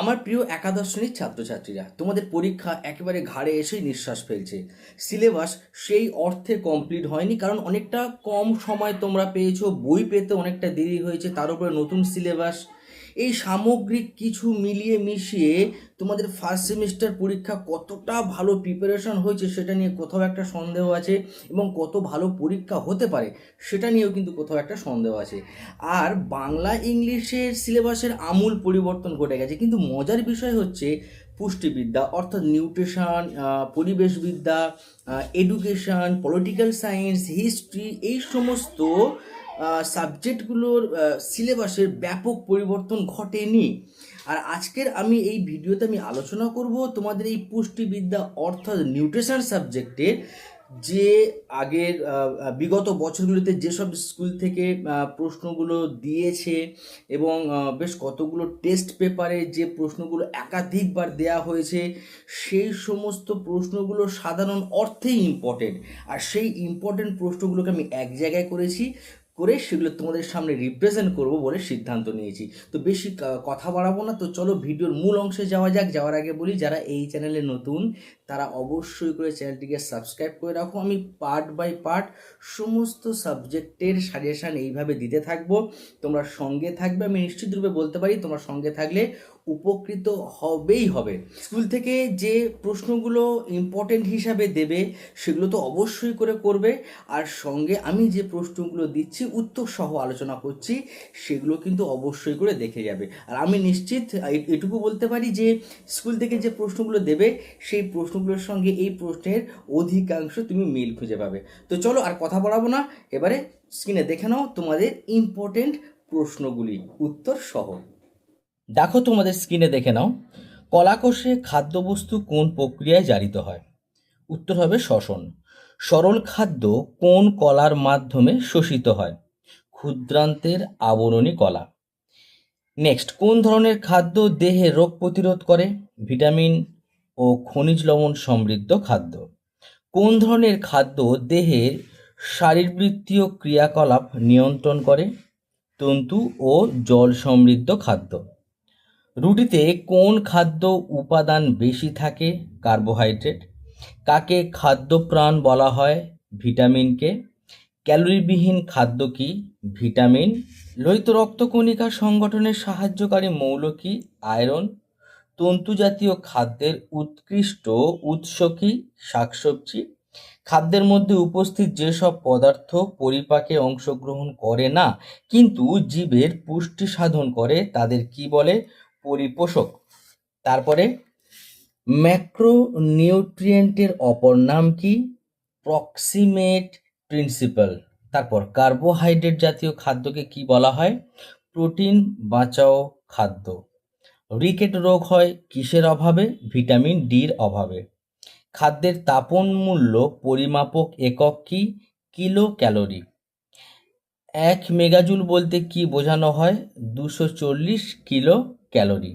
আমার প্রিয় একাদশ শ্রেণির ছাত্রছাত্রীরা, তোমাদের পরীক্ষা একেবারে ঘাড়ে এসেই নিঃশ্বাস ফেলছে। সিলেবাস সেই অর্থে কমপ্লিট হয়নি, কারণ অনেকটা কম সময় তোমরা পেয়েছ, বই পেতে অনেকটা দেরি হয়েছে, তার উপরে নতুন সিলেবাস এই সামগ্রিক কিছু মিলিয়ে মিশিয়ে তোমাদের ফার্স্ট সেমিস্টার পরীক্ষা কতটা ভালো প্রিপারেশন হয়েছে সেটা নিয়ে কোথাও একটা সন্দেহ আছে এবং কত ভালো পরীক্ষা হতে পারে সেটা নিয়েও কিন্তু কোথাও একটা সন্দেহ আছে। আর বাংলা ইংলিশের সিলেবাসের আমূল পরিবর্তন ঘটে গেছে, কিন্তু মজার বিষয় হচ্ছে পুষ্টিবিদ্যা, অর্থাৎ নিউট্রিশন পরিবেশবিদ্যা এডুকেশন পলিটিক্যাল সায়েন্স হিস্ট্রি এই সমস্ত সাবজেক্টগুলোর সিলেবাসের ব্যাপক পরিবর্তন ঘটেনি। আর আজকের আমি এই ভিডিওতে আমি আলোচনা করব তোমাদের এই পুষ্টিবিদ্যা অর্থাৎ নিউট্রিশন সাবজেক্টের যে আগের বিগত বছরগুলোতে যেসব স্কুল থেকে প্রশ্নগুলো দিয়েছে এবং বেশ কতগুলো টেস্ট পেপারে যে প্রশ্নগুলো একাধিকবার দেয়া হয়েছে, সেই সমস্ত প্রশ্নগুলো সাধারণ অর্থেই ইম্পর্টেন্ট আর সেই ইম্পর্টেন্ট প্রশ্নগুলোকে আমি এক জায়গায় করেছি। করে সেগুলো তোমাদের সামনে রিপ্রেজেন্ট করব বলে সিদ্ধান্ত নিয়েছি। তো বেশি কথা বাড়াবো না, তো চলো ভিডিওর মূল অংশে যাওয়া যাক। যাওয়ার আগে বলি, যারা এই চ্যানেলে নতুন, তারা অবশ্যই করে চ্যানেলটিকে সাবস্ক্রাইব করে রাখো। আমি পার্ট বাই পার্ট সমস্ত সাবজেক্টের সাজেশান এইভাবে দিতে থাকব। তোমরা সঙ্গে থাকবে, আমি নিশ্চিতরূপে বলতে পারি, তোমরা সঙ্গে থাকলে উপকৃত হবেই হবে। স্কুল থেকে যে প্রশ্নগুলো ইম্পর্টেন্ট হিসাবে দেবে, সেগুলো তো অবশ্যই করে করবে। আর সঙ্গে আমি যে প্রশ্নগুলো দিচ্ছি উত্তর সহ আলোচনা করছি, সেগুলো কিন্তু অবশ্যই করে দেখে যাবে। আর আমি নিশ্চিত এটুকু বলতে পারি যে, স্কুল থেকে যে প্রশ্নগুলো দেবে, সেই প্রশ্নগুলোর সঙ্গে এই প্রশ্নের অধিকাংশ তুমি মিল খুঁজে পাবে। তো চলো আর কথা বলাবো না। এবারে স্ক্রিনে দেখে নাও তোমাদের ইম্পর্টেন্ট প্রশ্নগুলি। উত্তর সহ দেখো তোমাদের স্ক্রিনে দেখে নাও, কলাকোষে খাদ্যবস্তু কোন প্রক্রিয়ায় জারিত হয়? উত্তর হবে শ্বসন। সরল খাদ্য কোন কলার মাধ্যমে শোষিত হয়? ক্ষুদ্রান্তের আবরণী কলা। নেক্সট কোন ধরনের খাদ্য দেহে রোগ প্রতিরোধ করে? ভিটামিন ও খনিজ লবণ সমৃদ্ধ খাদ্য। কোন ধরনের খাদ্য দেহের শারীরবৃত্তীয় ক্রিয়াকলাপ নিয়ন্ত্রণ করে? তন্তু ও জল সমৃদ্ধ খাদ্য। রুটিতে কোন খাদ্য উপাদান বেশি থাকে? কার্বোহাইড্রেট। কাকে খাদ্যপ্রাণ বলা হয়? ভিটামিনকে ক্যালোরিবিহীন খাদ্য কি? ভিটামিন। লোহিত রক্তকণিকা সংগঠনের সাহায্যকারী মৌল কি? আয়রন। তন্তু জাতীয় খাদ্যের উৎকৃষ্ট উৎস কি? শাকসবজি। খাদ্যের মধ্যে উপস্থিত যেসব পদার্থ পরিপাকে অংশগ্রহণ করে না, কিন্তু জীবের পুষ্টি সাধন করে, তাদের কি বলে? পরিপোষক। তারপরে ম্যাক্রোনিউট্রিয়েন্টের অপর নাম কি? প্রক্সিমেট প্রিন্সিপাল তারপর কার্বোহাইড্রেট জাতীয় খাদ্যকে কি বলা হয়? প্রোটিন বাঁচাও খাদ্য। রিকেট রোগ হয় কিসের অভাবে? ভিটামিন ডির অভাবে। খাদ্যের তাপন মূল্য পরিমাপক একক কি? কিলো ক্যালোরি এক মেগাজুল বলতে কি বোঝানো হয়? দুশো চল্লিশ কিলো ক্যালোরি।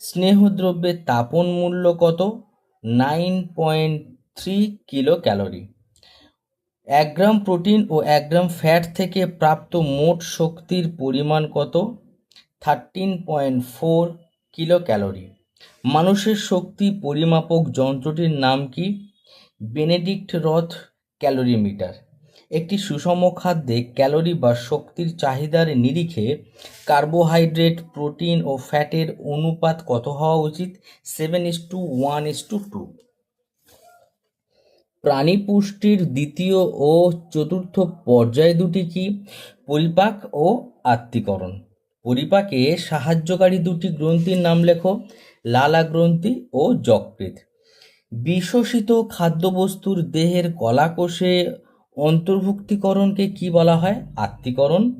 স্নেহদ্রব্যের তাপন মূল্য কত? Nine point three kilo calorie এক গ্রাম প্রোটিন ও এক গ্রাম ফ্যাট থেকে প্রাপ্ত মোট শক্তির পরিমাণ কত? Thirteen point four kilo calorie মানুষের শক্তি পরিমাপক যন্ত্রটির নাম কি? বেনেডিক্ট রথ ক্যালোরিমিটার। একটি সুষম খাদ্যে ক্যালোরি বা শক্তির চাহিদার নিরিখে কার্বোহাইড্রেট, প্রোটিন ও ফ্যাটের অনুপাত কত হওয়া উচিত? Seven is two one is two two প্রাণী পুষ্টির দ্বিতীয় ও চতুর্থ পর্যায় দুটি কি? পরিপাক ও আত্তীকরণ পরিপাকে সাহায্যকারী দুটি গ্রন্থির নাম লেখো, লালা গ্রন্থি ও যকৃত বিশ্বসিত খাদ্যবস্তুর দেহের কলাকোষে অন্তর্ভুক্তিকরণকে কি বলা হয়? আত্তীকরণ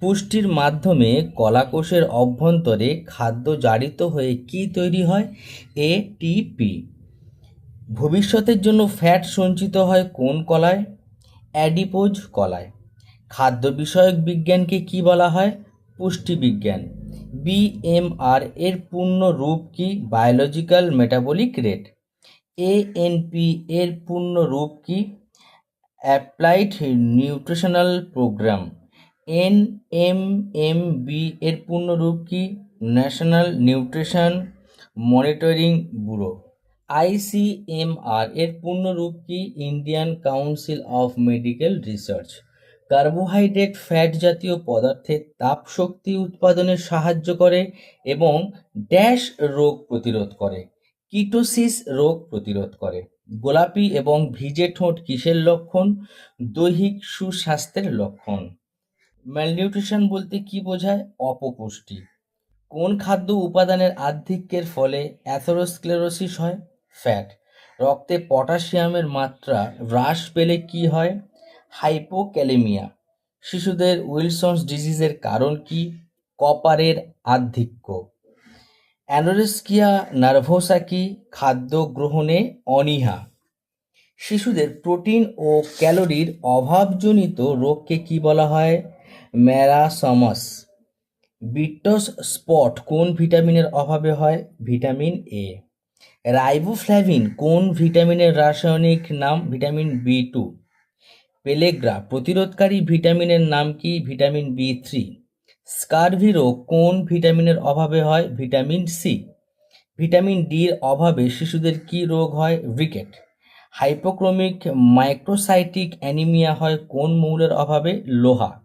পুষ্টির মাধ্যমে কলাকোষের অভ্যন্তরে খাদ্য জারিত হয়ে কি তৈরি হয়? এটিপি ভবিষ্যতের জন্য ফ্যাট সঞ্চিত হয় কোন কলায়? অ্যাডিপোজ কলায়। খাদ্য বিষয়ক বিজ্ঞানকে কি বলা হয়? পুষ্টিবিজ্ঞান বিএমআর এর পূর্ণ রূপ কি? বায়োলজিক্যাল মেটাবলিক রেট এএনপি এর পূর্ণ রূপ কি? Applied nutritional program N M M B এর পূর্ণ রূপ কি? National nutrition monitoring bureau. ICMR এর পূর্ণরূপ কি? Indian council of medical research. Carbohydrate fat জাতীয় পদার্থের তাপ শক্তি উৎপাদনে সাহায্য করে এবং ড্যাশ রোগ প্রতিরোধ করে, কিটোসিস রোগ প্রতিরোধ করে। গোলাপি এবং ভিজে ঠোঁট কিসের লক্ষণ? দৈহিক সুস্বাস্থ্যের লক্ষণ। ম্যালনিউট্রিশন বলতে কি বোঝায়? অপপুষ্টি। কোন খাদ্য উপাদানের আধিক্যের ফলে অ্যাথেরোস্ক্লেরোসিস হয়? ফ্যাট রক্তে পটাশিয়ামের মাত্রা হ্রাস পেলে কি হয়? হাইপোক্যালেমিয়া শিশুদের উইলসন্স ডিজিজের কারণ কি? কপারের আধিক্য। অ্যানোরেস্কিয়া নার্ভোসা কি খাদ্য গ্রহণে অনীহা? শিশুদের প্রোটিন ও ক্যালোরির অভাবজনিত রোগকে কি বলা হয়? ম্যারাসমাস বিটস স্পট কোন ভিটামিনের অভাবে হয়? Vitamin A. রাইবোফ্ল্যাভিন কোন ভিটামিনের রাসায়নিক নাম? Vitamin B two. পেলেগ্রা প্রতিরোধকারী ভিটামিনের নাম কি? Vitamin B three. স্কারভি রোগ কোন ভিটামিনের অভাবে হয়? Vitamin C. ভিটামিন ডির অভাবে শিশুদের কি রোগ হয়? রিকেট হাইপোক্রোমিক মাইক্রোসাইটিক অ্যানিমিয়া হয় কোন মৌলের অভাবে? লোহা।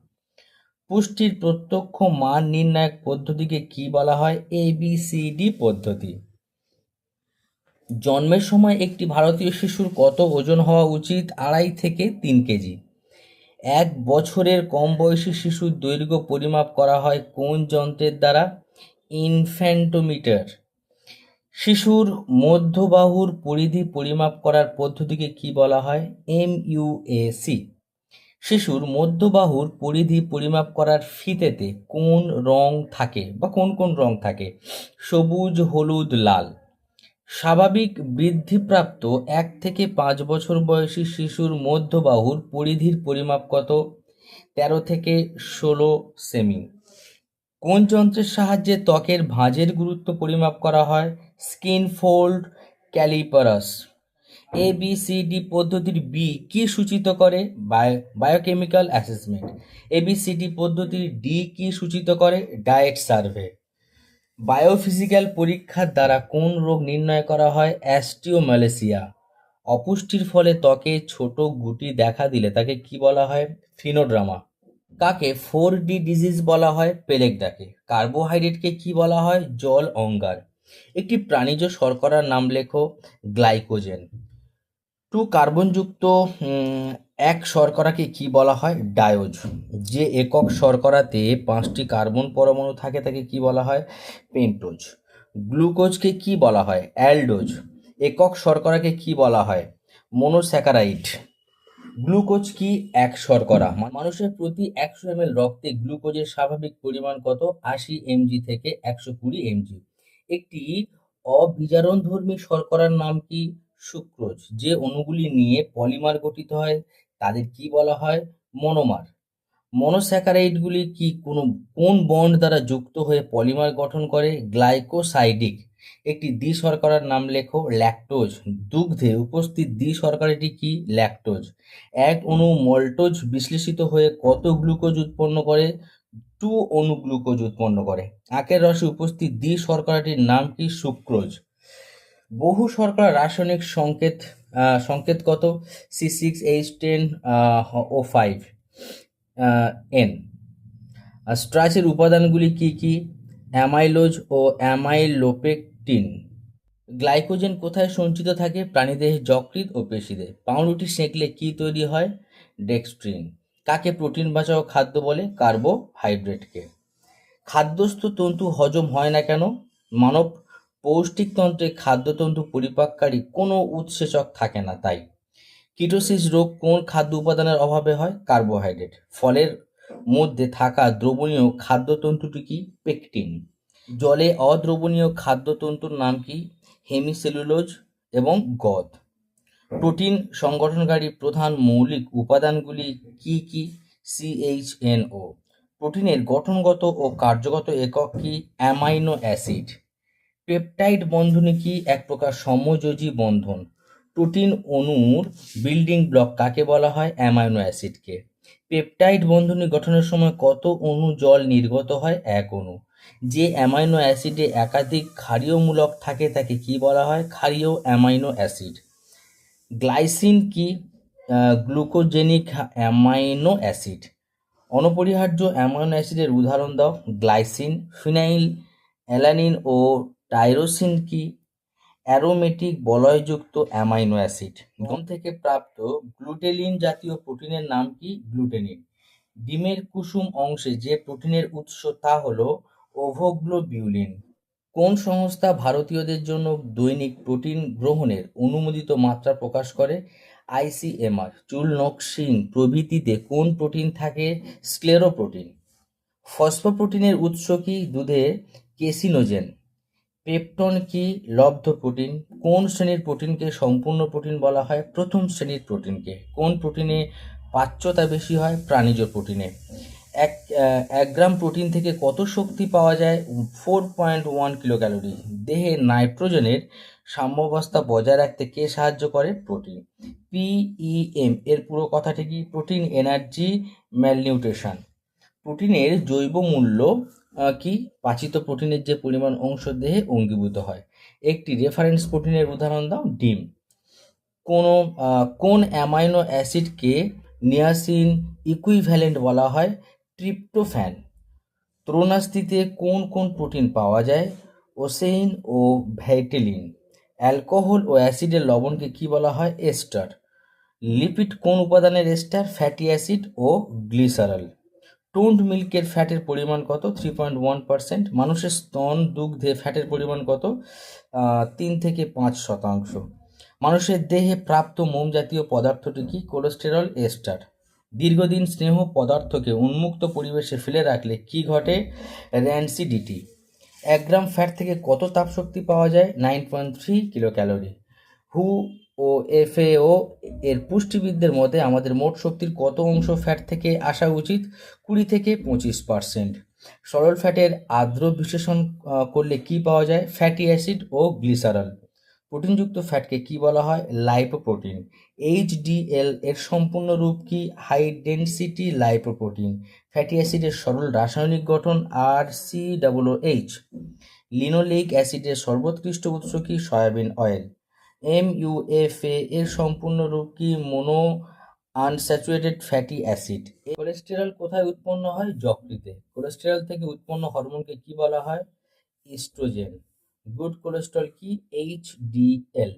পুষ্টির প্রত্যক্ষ মান নির্ণায়ক পদ্ধতিকে কি বলা হয়? এবিসিডি পদ্ধতি। জন্মের সময় একটি ভারতীয় শিশুর কত ওজন হওয়া উচিত? আড়াই থেকে তিন কেজি। এক বছরের কম বয়সী শিশুর দৈর্ঘ্য পরিমাপ করা হয় কোন যন্ত্রের দ্বারা? ইনফ্যান্টোমিটার। শিশুর মধ্যবাহুর পরিধি পরিমাপ করার পদ্ধতিকে কি বলা হয়? এমইউএসি শিশুর মধ্যবাহুর পরিধি পরিমাপ করার ফিতেতে কোন রং থাকে বা কোন কোন রং থাকে? সবুজ, হলুদ, লাল। স্বাভাবিক বৃদ্ধিপ্রাপ্ত এক থেকে পাঁচ বছর বয়সী শিশুর মধ্যবাহুর পরিধির পরিমাপ কত? তেরো থেকে ষোলো সেমি। কোন যন্ত্রের সাহায্যে ত্বকের ভাঁজের গুরুত্ব পরিমাপ করা হয়? Skin fold, calipers. A B C D পদ্ধতির বি কি সূচিত করে? Bio, biochemical assessment. A B C D পদ্ধতির ডি কি সূচিত করে? Diet survey. বায়োফিজিক্যাল পরীক্ষার দ্বারা কোন রোগ নির্ণয় করা হয়? অ্যাস্টিওম্যালেসিয়া। অপুষ্টির ফলে ত্বকে ছোট গুটি দেখা দিলে তাকে কি বলা হয়? ফিনোড্রামা। কাকে ফোর ডি ডিজিজ বলা হয়? পেলেগদাকে কার্বোহাইড্রেটকে কি বলা হয়? জল অঙ্গার। একটি প্রাণীজ শর্করার নাম লেখো গ্লাইকোজেন। টু কার্বনযুক্ত এক শর্করাকে কি বলা হয়? ডায়োজ যে একক শর্করাতে পাঁচটি কার্বন পরমাণু থাকে, তাকে কি বলা হয়? পেন্টোজ। গ্লুকোজকে কি বলা হয়? অ্যালডোজ। একক শর্করাকে কি বলা হয়? মনোস্যাকারাইড। গ্লুকোজ কি এক শর্করা? মানুষের প্রতি একশো এম রক্তে গ্লুকোজের স্বাভাবিক পরিমাণ কত? আশি এমজি থেকে একশো কুড়ি এমজি। একটি অবিজারণধর্মী শর্করার নাম কি? সুক্রোজ। যে অণুগুলি নিয়ে পলিমার গঠিত হয় তাদের কি বলা হয়? মনোমার। মনোস্যাকারাইডগুলি কি কোনো, কোন বন্ড দ্বারা যুক্ত হয়ে পলিমার গঠন করে? গ্লাইকোসাইডিক। একটি দ্বি শর্করার নাম লেখো ল্যাকটোজ। দুগ্ধে উপস্থিত দ্বি শর্করাটি কি? ল্যাকটোজ। এক অণু মল্টোজ বিশ্লেষিত হয়ে কত গ্লুকোজ উৎপন্ন করে? টু অণু গ্লুকোজ উৎপন্ন করে। আখের রসে উপস্থিত দ্বি শর্করাটির নাম কি? সুক্রোজ। বহু শর্করা রাসায়নিক সংকেত সংকেত কত? C six H ten O five N স্ট্রাচের উপাদানগুলি কি কি? অ্যামাইলোজ ও অ্যামাইলোপেকটিন। গ্লাইকোজেন কোথায় সঞ্চিত থাকে? প্রাণীদেহে, যকৃৎ ও পেশিতে পাউরুটি সেঁকলে কি তৈরি হয়? ডেক্সট্রিন। কাকে প্রোটিন বাঁচাও খাদ্য বলে? কার্বোহাইড্রেটকে। খাদ্যস্থ তন্তু হজম হয় না কেন? মানব পৌষ্টিকতন্ত্রে খাদ্যতন্তু পরিপাককারী কোনো উৎসেচক থাকে না, তাই। কিটোসিস রোগ কোন খাদ্য উপাদানের অভাবে হয়? কার্বোহাইড্রেট। ফলের মধ্যে থাকা দ্রবণীয় খাদ্যতন্তুটি কি? পেকটিন। জলে অদ্রবণীয় খাদ্যতন্তুর নাম কি? হেমিসেলুলোজ এবং গদ। প্রোটিন সংগঠনকারী প্রধান মৌলিক উপাদানগুলি কি কি? সিএইচএনও প্রোটিনের গঠনগত ও কার্যগত একক কি? Amino acid. পেপটাইড বন্ধনী কি এক প্রকার সমযোজী বন্ধন? প্রোটিন অণুর বিল্ডিং ব্লক কাকে বলা হয়? অ্যামাইনো অ্যাসিডকে। পেপটাইড বন্ধনী গঠনের সময় কত অণু জল নির্গত হয়? এক অণু। যে অ্যামাইনো অ্যাসিডে একাধিক ক্ষারীয়মূলক থাকে তাকে কি বলা হয়? ক্ষারীয় অ্যামাইনো অ্যাসিড। গ্লাইসিন কি? Glucogenic amino acid. অনপরিহার্য অ্যামাইনো অ্যাসিডের উদাহরণ দাও। গ্লাইসিন, ফিনাইল, অ্যালানিন ও টাইরোসিন কি? অ্যারোমেটিক বলয়যুক্ত অ্যামাইনো অ্যাসিড। গম থেকে প্রাপ্ত গ্লুটেলিন জাতীয় প্রোটিনের নাম কি? গ্লুটেনিন। ডিমের কুসুম অংশে যে প্রোটিনের উৎস তা হলো ওভোগ্লোবিউলিন। কোন সংস্থা ভারতীয়দের জন্য দৈনিক প্রোটিন গ্রহণের অনুমোদিত মাত্রা প্রকাশ করে? আইসিএমআর। চুল নখ শিং প্রভৃতিতে কোন প্রোটিন থাকে? স্ক্লেরোপ্রোটিন। ফসফোপ্রোটিনের উৎস কি? দুধে কেসিনোজেন পেপটন কি লব্ধ প্রোটিন? কোন শ্রেণির প্রোটিনকে সম্পূর্ণ প্রোটিন বলা হয়? প্রথম শ্রেণির প্রোটিনকে। কোন প্রোটিনে পাচ্যতা বেশি হয়? প্রাণীজ প্রোটিনে। এক এক গ্রাম প্রোটিন থেকে কত শক্তি পাওয়া যায়? Four point one kilo calorie দেহে নাইট্রোজেনের সাম্যাবস্থা বজায় রাখতে কে সাহায্য করে? প্রোটিন। পিইএম এর পুরো কথাটি কি? Protein energy malnutrition. প্রোটিনের জৈব মূল্য কি? পাচিত প্রোটিনের যে পরিমাণ অংশ দেহে অঙ্গীভূত হয়। একটি রেফারেন্স প্রোটিনের উদাহরণ দাও, ডিম। কোনো কোন অ্যামাইনো অ্যাসিডকে নিয়াসিন ইকুইভ্যালেন্ট বলা হয়, ট্রিপ্টোফ্যান। তরুণাস্থিতে কোন কোন প্রোটিন পাওয়া যায়? ওসেইন ও ভ্যাটেলিন। অ্যালকোহল ও অ্যাসিডের লবণকে কি বলা হয়? এস্টার। লিপিড কোন উপাদানের এস্টার? ফ্যাটি অ্যাসিড ও গ্লিসারল। টোন্ড মিল্কের ফ্যাটের পরিমাণ কত? থ্রি পয়েন্ট ওয়ান পার্সেন্ট মানুষের স্তন, দুগ্ধে ফ্যাটের পরিমাণ কত? তিন থেকে পাঁচ শতাংশ। মানুষের দেহে প্রাপ্ত মোম জাতীয় পদার্থটি কি? Cholesterol, ester. দীর্ঘদিন স্নেহ পদার্থকে উন্মুক্ত পরিবেশে ফেলে রাখলে কি ঘটে? র্যান্সিডিটি এক গ্রাম ফ্যাট থেকে কত তাপশক্তি পাওয়া যায়? Nine point three kilo calorie হু ও এফএও এর পুষ্টিবিদদের মতে আমাদের মোট শক্তির কত অংশ ফ্যাট থেকে আসা উচিত? কুড়ি থেকে পঁচিশ পার্সেন্ট সরল ফ্যাটের আর্দ্র বিশ্লেষণ করলে কি পাওয়া যায়? ফ্যাটি অ্যাসিড ও গ্লিসারল প্রোটিনযুক্ত ফ্যাটকে কি বলা হয়? লাইপোপ্রোটিন এইচডিএল এর সম্পূর্ণ রূপ কি? হাই ডেনসিটি লাইপোপ্রোটিন ফ্যাটি অ্যাসিডের সরল রাসায়নিক গঠন R C double H linoleic অ্যাসিডের সর্বোৎকৃষ্ট উৎস কি? সয়াবিন অয়েল এম ইউএফএ এর সম্পূর্ণ রূপ কি mono unsaturated fatty acid cholesterol কোথায় উৎপন্ন হয়? যকৃতে। কোলেস্টেরল থেকে উৎপন্ন হরমোনকে কি বলা হয়? ইস্ট্রোজেন গুড কোলেস্টেরল কি? এইচডিএল